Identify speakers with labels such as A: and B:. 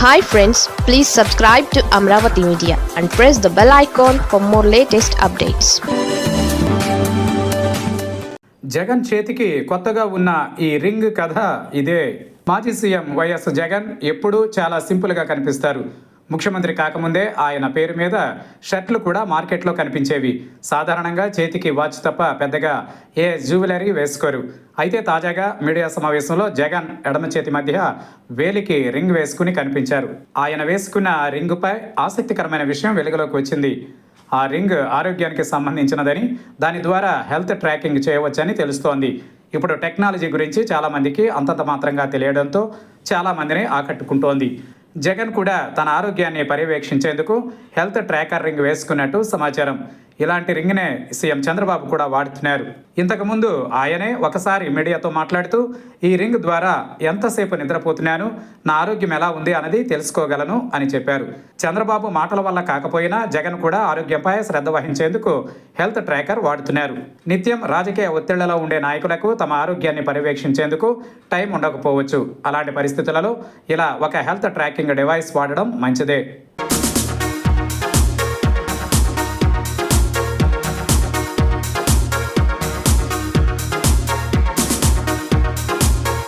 A: Hi friends please subscribe to Amaravati media and press the bell icon for more latest updates
B: Jagan చేతికి కొత్తగా ఉన్న ఈ ring కథ ఇదే. మాజీ సీఎం వైఎస్ జగన్ ఎప్పుడూ చాలా సింపుల్గా కనిపిస్తారు. ముఖ్యమంత్రి కాకముందే ఆయన పేరు మీద షర్ట్లు కూడా మార్కెట్లో కనిపించేవి. సాధారణంగా చేతికి వాచ్ తప్ప పెద్దగా ఏ జ్యువెలరీ వేసుకోరు. అయితే తాజాగా మీడియా సమావేశంలో జగన్ ఎడమ చేతి మధ్య వేలికి రింగ్ వేసుకుని కనిపించారు. ఆయన వేసుకున్న రింగుపై ఆసక్తికరమైన విషయం వెలుగులోకి వచ్చింది. ఆ రింగ్ ఆరోగ్యానికి సంబంధించినదని దాని ద్వారా హెల్త్ ట్రాకింగ్ చేయవచ్చని తెలుస్తోంది. ఇప్పుడు టెక్నాలజీ గురించి చాలామందికి అంతంత మాత్రంగా తెలియడంతో చాలామందిని ఆకట్టుకుంటోంది. జగన్ కూడా తన ఆరోగ్యాన్ని పర్యవేక్షించేందుకు హెల్త్ ట్రాకర్ రింగ్ వేసుకున్నట్టు సమాచారం. ఇలాంటి రింగ్నే సీఎం చంద్రబాబు కూడా వాడుతున్నారు. ఇంతకుముందు ఆయనే ఒకసారి మీడియాతో మాట్లాడుతూ ఈ రింగ్ ద్వారా ఎంతసేపు నిద్రపోతున్నాను? నా ఆరోగ్యం ఎలా ఉంది అన్నది తెలుసుకోగలను అని చెప్పారు. చంద్రబాబు మాటల వల్ల కాకపోయినా జగన్ కూడా ఆరోగ్యంపై శ్రద్ధ వహించేందుకు హెల్త్ ట్రాకర్ వాడుతున్నారు. నిత్యం రాజకీయ ఒత్తిళ్ళలో ఉండే నాయకులకు తమ ఆరోగ్యాన్ని పర్యవేక్షించేందుకు టైం ఉండకపోవచ్చు. అలాంటి పరిస్థితులలో ఇలా ఒక హెల్త్ ట్రాకింగ్ డివైస్ వాడడం మంచిదే.